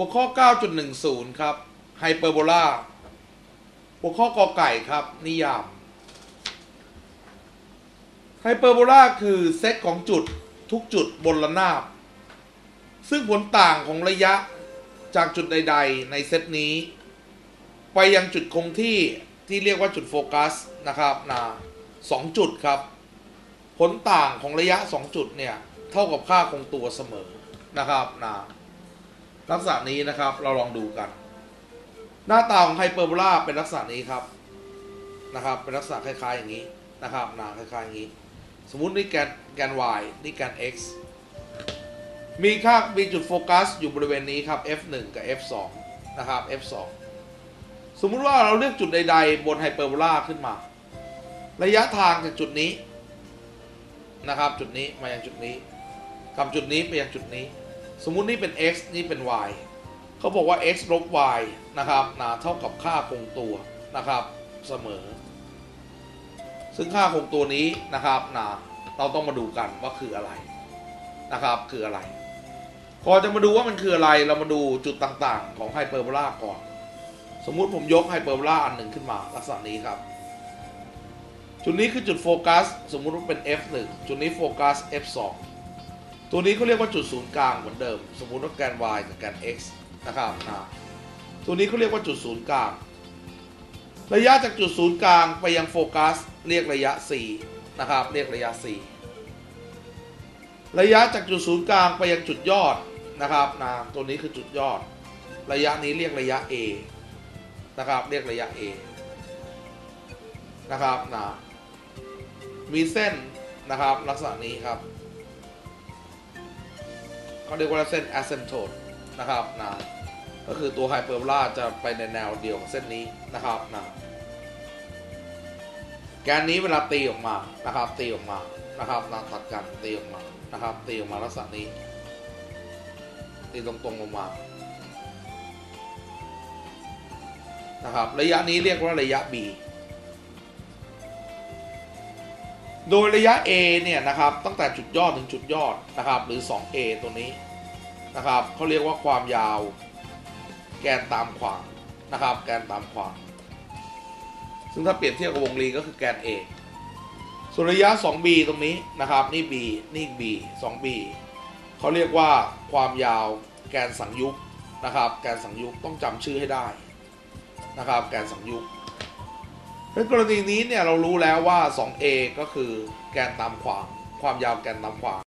หัวข้อ 9.10 ครับไฮเปอร์โบลาหัวข้อกอไก่ครับ นิยามไฮเปอร์โบลาคือเซตของจุดทุกจุดบนระนาบ ซึ่งผลต่างของระยะจากจุดใด ๆ ในเซตนี้ ไปยังจุดคงที่ที่เรียกว่าจุดโฟกัสนะครับนะสองจุดครับ ผลต่างของระยะ 2 จุดเนี่ย เท่ากับค่าคงตัวเสมอนะครับนะ ลักษณะนี้นะครับ เราลองดูกัน หน้าตาของไฮเปอร์โบลาเป็นลักษณะนี้ครับนะครับ เป็นลักษณะคล้าย ๆ อย่างนี้นะครับหนะคล้ายๆอย่างนี้ สมมุตินี่แกนแกน y นี่แกน x มีค่ามีจุดโฟกัสอยู่บริเวณนี้ครับ f1 กับ f2 นะครับ f2 สมมุติว่าเราเลือกจุดใด ๆ บนไฮเปอร์โบลาขึ้นมา ระยะทางจากจุดนี้นะครับ จุดนี้มายังจุดนี้กับจุดนี้ไปยังจุดนี้ สมมุตินี่เป็น x นี่เป็น y เขาบอกว่า x ลบ y นะครับนะเท่ากับค่าคงตัวนะครับเสมอ ซึ่งค่าคงตัวนี้นะครับนะเราต้องมาดูกันว่าคืออะไรนะครับคืออะไรก่อนจะมาดูว่ามันคืออะไรเรามาดูจุดต่างๆ ของไฮเปอร์โบลาก่อน สมมุติผมยกไฮเปอร์โบลาอันหนึ่งขึ้นมาลักษณะนี้ครับ จุดนี้คือจุดโฟกัส สมมุติว่าเป็น f1 จุดนี้โฟกัส f2 ตัวนี้เขาเรียกว่าจุดศูนย์กลางเหมือนเดิม สมมุติว่าแกน y กับแกน x นะครับนะตัวนี้เขาเรียกว่าจุดศูนย์กลาง ระยะจากจุดศูนย์กลางไปยังโฟกัสเรียกระยะ c นะครับ เรียกระยะ c ระยะจากจุดศูนย์กลางไปยังจุดยอดนะครับนะตัวนี้คือจุดยอด ระยะนี้เรียกระยะ a นะครับ เรียกระยะ a นะครับนะมีเส้นนะครับลักษณะนี้ครับ เขาเรียกว่าเส้น asymptote นะครับนะก็คือตัวไฮเปอร์โบลาจะไปในแนวเดียวกับเส้นนี้นะครับนะแกนนี้เวลาตีออกมานะครับตีออกมานะครับนะตัดกันตีออกมานะครับตีออกมาลักษณะนี้ตีตรงๆลงมานะครับระยะนี้เรียกว่าระยะ b โดยระยะ A เนี่ยนะครับตั้งแต่จุดยอดถึงจุดยอดนะครับหรือ 2A ตัวนี้ นะครับเขาเรียกว่าความยาว แกนตามขวางนะครับ แกนตามขวาง ซึ่งถ้าเปรียบเทียบกับวงรีก็คือแกน A ส่วนระยะ 2B ตรงนี้นะครับ นี่ B นี่ B 2B เขาเรียกว่าความยาวแกนสังยุกนะครับ แกนสังยุกต้องจำชื่อให้ได้นะครับ แกนสังยุกในกรณีนี้เนี่ยเรารู้แล้วว่า 2a ก็คือแกนตามขวาง ความยาวแกนตามขวาง